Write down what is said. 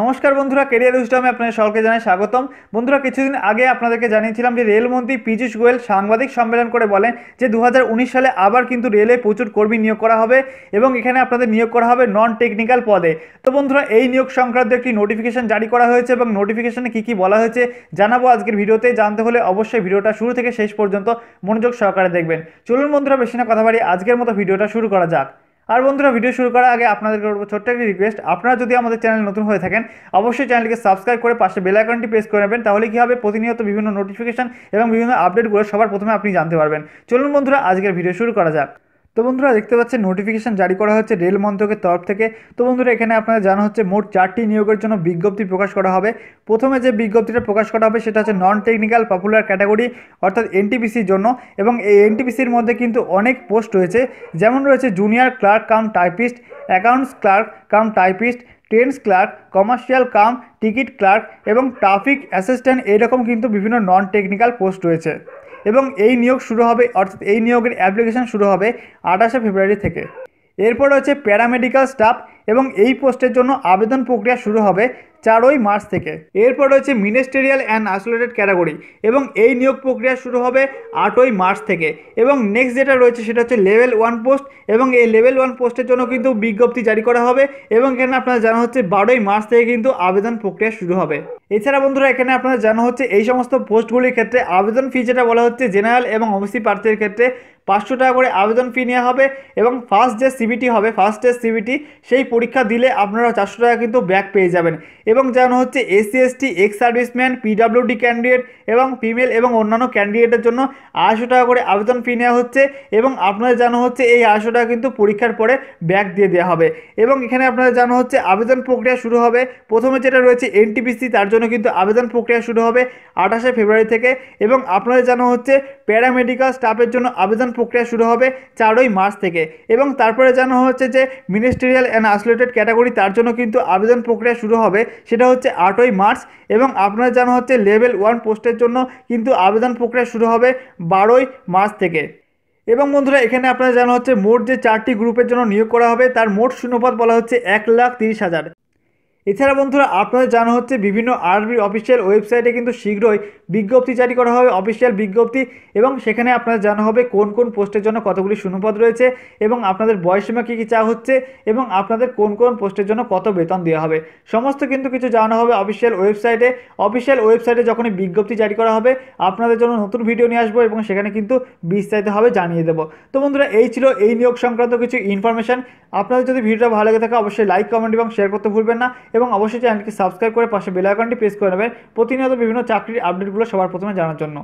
নমস্কার বন্ধুরা কেরিয়ার উইস্টমে আপনাদের সকলকে জানাই স্বাগতম। বন্ধুরা, কিছুদিন আগে আপনাদেরকে জানিয়েছিলাম যে রেলমন্ত্রী পীযূষ গোয়েল সাংবাদিক সম্মেলন করে বলেন যে দু হাজার উনিশ সালে আবার কিন্তু রেলে প্রচুর কর্মী নিয়োগ করা হবে এবং এখানে আপনাদের নিয়োগ করা হবে নন টেকনিক্যাল পদে। তো বন্ধুরা, এই নিয়োগ সংক্রান্ত একটি নোটিফিকেশন জারি করা হয়েছে এবং নোটিফিকেশনে কী কী বলা হয়েছে জানাব আজকের ভিডিওতে। জানতে হলে অবশ্যই ভিডিওটা শুরু থেকে শেষ পর্যন্ত মনোযোগ সহকারে দেখবেন। চলুন বন্ধুরা, বেশি না কথা বাড়ি আজকের মতো ভিডিওটা শুরু করা যাক। আর বন্ধুরা ভিডিও শুরু করার আগে আপনাদের করব ছোট্ট একটি রিকোয়েস্ট আপনারা যদি আমাদের চ্যানেল নতুন হয়ে থাকেন, অবশ্যই চ্যানেলকে সাবস্ক্রাইব করে পাশে বেল আইকনটি প্রেস করে নেবেন, তাহলে কি হবে? প্রতিনিয়ত বিভিন্ন নোটিফিকেশন এবং বিভিন্ন আপডেটগুলো সবার প্রথমে আপনি জানতে পারবেন। চলুন বন্ধুরা, আজকের ভিডিও শুরু করা যাক। তো বন্ধুরা দেখতে পাচ্ছেন নোটিফিকেশন জারি করা হচ্ছে রেল মন্ত্রকের তরফ থেকে। তো বন্ধুরা এখানে আপনারা জানা হচ্ছে, মোট চারটি নিয়োগের জন্য বিজ্ঞপ্তি প্রকাশ করা হবে। প্রথমে যে বিজ্ঞপ্তিটা প্রকাশ করা হবে, সেটা হচ্ছে নন টেকনিক্যাল পপুলার ক্যাটাগরি অর্থাৎ এনটিপিসির জন্য। এবং এই এনটিপিসির মধ্যে কিন্তু অনেক পোস্ট রয়েছে। যেমন রয়েছে junior clerk cum typist accounts clerk cum typist trains clerk commercial cum ticket clerk এবং ট্রাফিক অ্যাসিস্ট্যান্ট এইরকম কিন্তু বিভিন্ন নন টেকনিক্যাল পোস্ট রয়েছে। এবং এই নিয়োগ শুরু হবে, অর্থাৎ এই নিয়োগের অ্যাপ্লিকেশান শুরু হবে আঠাশে ফেব্রুয়ারি থেকে। এরপর রয়েছে প্যারামেডিক্যাল স্টাফ এবং এই পোস্টের জন্য আবেদন প্রক্রিয়া শুরু হবে চারই মার্চ থেকে। এরপর রয়েছে মিনিস্টেরিয়াল অ্যান্ড আইসোলেটেড ক্যাটাগরি এবং এই নিয়োগ প্রক্রিয়া শুরু হবে আটই মার্চ থেকে এবং নেক্সট যেটা রয়েছে সেটা হচ্ছে লেভেল ওয়ান পোস্ট এবং এই লেভেল ওয়ান পোস্টের জন্য কিন্তু বিজ্ঞপ্তি জারি করা হবে এবং এখানে আপনারা জানা হচ্ছে বারোই মার্চ থেকে কিন্তু আবেদন প্রক্রিয়া শুরু হবে। এছাড়া বন্ধুরা এখানে আপনারা জানা হচ্ছে এই সমস্ত পোস্টগুলির ক্ষেত্রে আবেদন ফি যেটা বলা হচ্ছে জেনারেল এবং ওবিসি প্রার্থীর ক্ষেত্রে পাঁচশো টাকা করে আবেদন ফি নেওয়া হবে এবং ফার্স্ট যে সিবিটি হবে ফার্স্ট যে সিবিটি সেই পরীক্ষা দিলে আপনারা চারশো টাকা কিন্তু ব্যাক পেয়ে যাবেন। এবং জানো হচ্ছে SC ST ex serviceman PWD candidate এবং ফিমেল এবং অন্যান্য ক্যান্ডিডেটের জন্য আড়াইশো টাকা করে আবেদন ফি নেওয়া হচ্ছে এবং আপনাদের জানা হচ্ছে এই আড়াইশো টাকা কিন্তু পরীক্ষার পরে ব্যাক দিয়ে দেওয়া হবে। এবং এখানে আপনাদের জানা হচ্ছে আবেদন প্রক্রিয়া শুরু হবে। প্রথমে যেটা রয়েছে এনটিপিসি তার জন্য কিন্তু আবেদন প্রক্রিয়া শুরু হবে আঠাশে ফেব্রুয়ারি থেকে এবং আপনাদের জানা হচ্ছে প্যারামেডিক্যাল স্টাফের জন্য আবেদন প্রক্রিয়া শুরু হবে চারই মার্চ থেকে। এবং তারপরে জানা হচ্ছে যে মিনিস্টেরিয়াল অ্যান্ড আইসোলেটেড ক্যাটাগরি তার জন্য কিন্তু আবেদন প্রক্রিয়া শুরু হবে, সেটা হচ্ছে আটই মার্চ। এবং আপনারা জানা হচ্ছে লেভেল ওয়ান পোস্টের জন্য কিন্তু আবেদন প্রক্রিয়া শুরু হবে বারোই মার্চ থেকে। এবং বন্ধুরা, এখানে আপনারা জানা হচ্ছে, মোট যে চারটি গ্রুপের জন্য নিয়োগ করা হবে, তার মোট শূন্যপদ বলা হচ্ছে এক লাখ তিরিশ হাজার। এছাড়া বন্ধুরা, আপনাদের জানা হচ্ছে বিভিন্ন আরবির অফিসিয়াল ওয়েবসাইটে কিন্তু শীঘ্রই বিজ্ঞপ্তি জারি করা হবে অফিসিয়াল বিজ্ঞপ্তি, এবং সেখানে আপনাদের জানা হবে কোন কোন পোস্টের জন্য কতগুলি শূন্যপদ রয়েছে, এবং আপনাদের বয়সীমা কী কী চা হচ্ছে, এবং আপনাদের কোন কোন পোস্টের জন্য কত বেতন দেওয়া হবে। সমস্ত কিন্তু কিছু জানানো হবে অফিসিয়াল ওয়েবসাইটে অফিসিয়াল ওয়েবসাইটে যখনই বিজ্ঞপ্তি জারি করা হবে, আপনাদের জন্য নতুন ভিডিও নিয়ে আসব, এবং সেখানে কিন্তু বিস্তারিতভাবে জানিয়ে দেবো। তো বন্ধুরা, এই ছিল এই নিয়োগ সংক্রান্ত কিছু ইনফরমেশন আপনাদের যদি ভিডিওটা ভালো লেগে থাকে, অবশ্যই লাইক কমেন্ট এবং শেয়ার করতে ভুলবেন না এবং অবশ্যই চ্যানেলকে সাবস্ক্রাইব করে পাশে বেলাইকনটি প্রেস করে নেবেন। প্রতিনিয়ত বিভিন্ন চাকরির আপডেটগুলো সবার প্রথমে জানার জন্য।